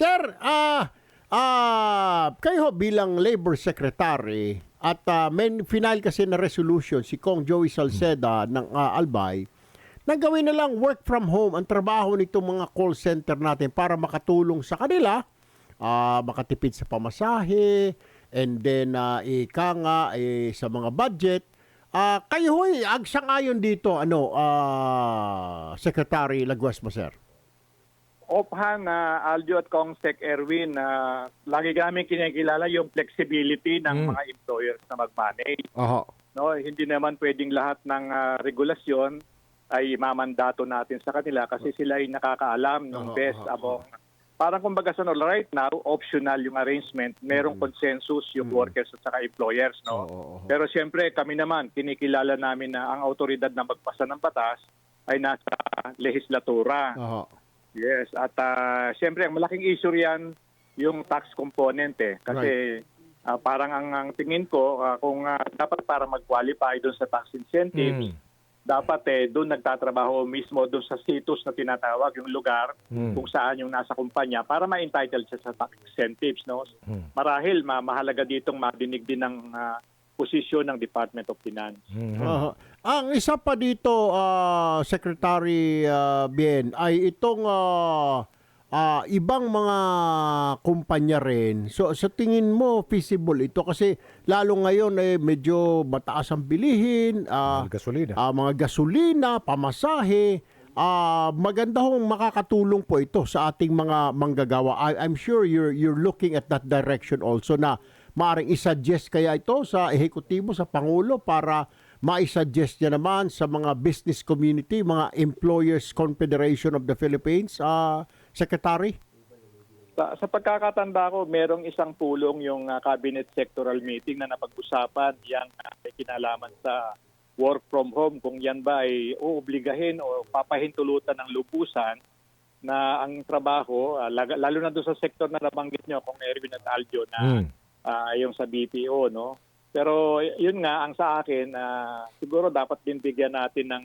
Sir, ah ah kayo ho bilang labor secretary at ah, may final kasi na resolution si Kong Joey Salceda ng ah, Albay na gawin na lang work from home ang trabaho nitong mga call center natin para makatulong sa kanila, ah, makatipid sa pamasahe, and then ah, ika nga eh, sa mga budget. Ah, kayo ho'y agsangayon dito, ano, ah, Secretary Laguasma, sir? Ophan na Aljo at Kongsec Erwin na lagi kami kinikilala yung flexibility ng mga employers na mag-manage. Oho. No, hindi naman pwedeng lahat ng ah, regulasyon ay mamandato natin sa kanila kasi sila ay nakakaalam ng Oo, best abong parang kumbaga sa right now optional yung arrangement merong consensus yung workers at saka employers no Oo, oo. pero siyempre kami naman kinikilala namin na ang autoridad na magpasa ng batas ay nasa lehislatura Oho. Yes, at ah, siyempre ang malaking issue riyan yung tax component eh. Kasi ah, parang ang, ang tingin ko ah, kung ah, dapat para mag-qualify doon sa tax incentives, Hmm. dapat eh doon nagtatrabaho mismo doon sa situs na tinatawag yung lugar Hmm. kung saan yung nasa kumpanya para ma-entitled siya sa tax incentives no. Hmm. Marahil ma mahalaga ditong madinig din ng ah, posisyon ng Department of Finance. Aha. Ang isa pa dito, ah, Secretary ah, Bien, ay itong ah, ah, ibang mga kumpanya rin. So sa tingin mo, feasible ito? Kasi lalo ngayon eh, medyo mataas ang bilihin, ah, gasolina. ah, mga gasolina, pamasahe. Ah, maganda hong makakatulong po ito sa ating mga manggagawa. I, I'm sure you're you're looking at that direction also na maaring isuggest kaya ito sa ehekutibo sa pangulo para ma-suggest niya naman sa mga business community, mga Employers Confederation of the Philippines, ah, Secretary. Sa, sa pagkakatanda ko, merong isang pulong yung ah, cabinet sectoral meeting na napag-usapan yang ah, may kinalaman sa work from home kung yan ba ay uobligahin o papahintulutan ng lubusan na ang trabaho, ah, lag- lalo na doon sa sektor na nabanggit nyo, kung Erwin at Aljo, na Mm. Ah, yung sa BPO, no? Pero yun nga, ang sa akin, ah, siguro dapat din bigyan natin ng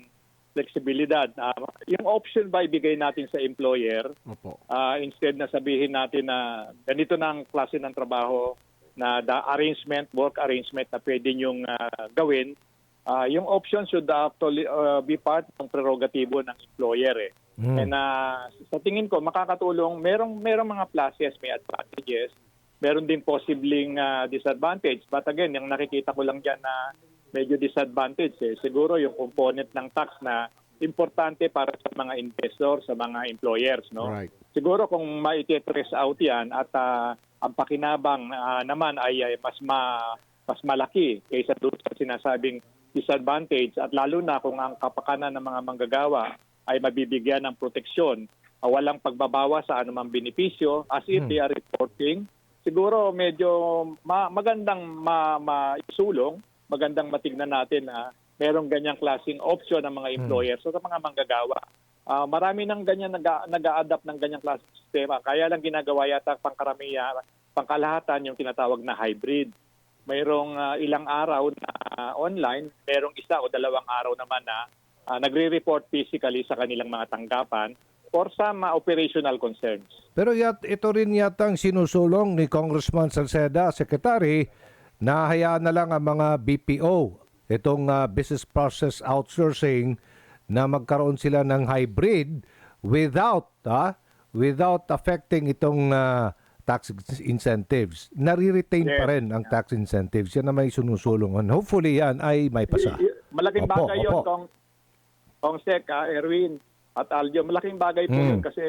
flexibilidad. Ah, yung option ba ibigay natin sa employer, Opo. Ah, instead na sabihin natin na ganito na ang klase ng trabaho na the arrangement, work arrangement na pwede nyong ah, gawin, ah, yung option should actually ah, be part ng prerogatibo ng employer. Eh. Mm. And ah, sa tingin ko, makakatulong, merong, merong mga pluses, may advantages, meron din posibleng ah, disadvantage. But again, yung nakikita ko lang dyan na medyo disadvantage, eh, siguro yung component ng tax na importante para sa mga investor, sa mga employers. No? Right. Siguro kung maititrace out yan at ah, ang pakinabang ah, naman ay, ay mas ma, mas malaki kaysa doon sa sinasabing disadvantage at lalo na kung ang kapakanan ng mga manggagawa ay mabibigyan ng proteksyon, ah, walang pagbabawa sa anumang benepisyo as if they are reporting, siguro medyo ma- magandang ma- maisulong, magandang matignan natin na merong ganyang klaseng option ng mga employers so sa mga manggagawa. Ah, marami nang ganyan nag nag-a-adapt ng ganyang klaseng sistema. Kaya lang ginagawa yata pangkaramihan, pangkalahatan yung tinatawag na hybrid. Mayroong ah, ilang araw na ah, online, merong isa o dalawang araw naman na ah, nagre-report physically sa kanilang mga tanggapan for some ah, operational concerns. Pero yat, ito rin yatang sinusulong ni Congressman Salceda, Secretary, na hayaan na lang ang mga BPO, itong ah, business process outsourcing, na magkaroon sila ng hybrid without ah, without affecting itong ah, tax incentives. Nare-retain pa Yes. rin ang tax incentives. Yan na may sunusulong. And hopefully yan ay may pasa. Malaking Opo, bagay yun, opo. Kong, Kong Sek, ah, Erwin at Aljo. Malaking bagay po Mm. yun kasi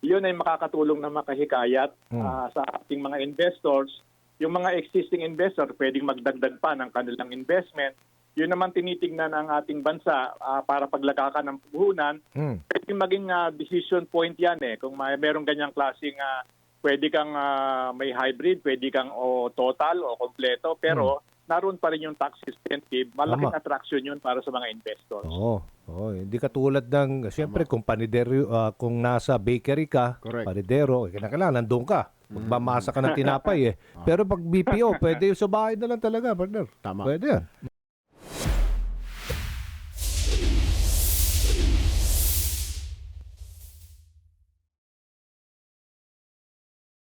yun ay makakatulong na makahikayat Mm. ah, sa ating mga investors. Yung mga existing investor, pwedeng magdagdag pa ng kanilang investment. Yun naman tinitingnan ng ating bansa ah, para paglakakan ng puhunan. Hmm. Pwedeng maging ah, decision point yan eh. Kung may merong ganyang klaseng ah, pwede kang ah, may hybrid, pwede kang o total o kompleto, pero naroon pa rin yung tax incentive. Malaking Tama. attraction yun para sa mga investors. Oo. Oo, hindi katulad ng, siyempre, kung panidero, ah, kung nasa bakery ka, Correct. panidero, eh, kailangan nandun ka. Magmamasa ka ng tinapay eh. Pero pag BPO, pwede sa bahay na lang talaga, partner. Tama. Pwede yan.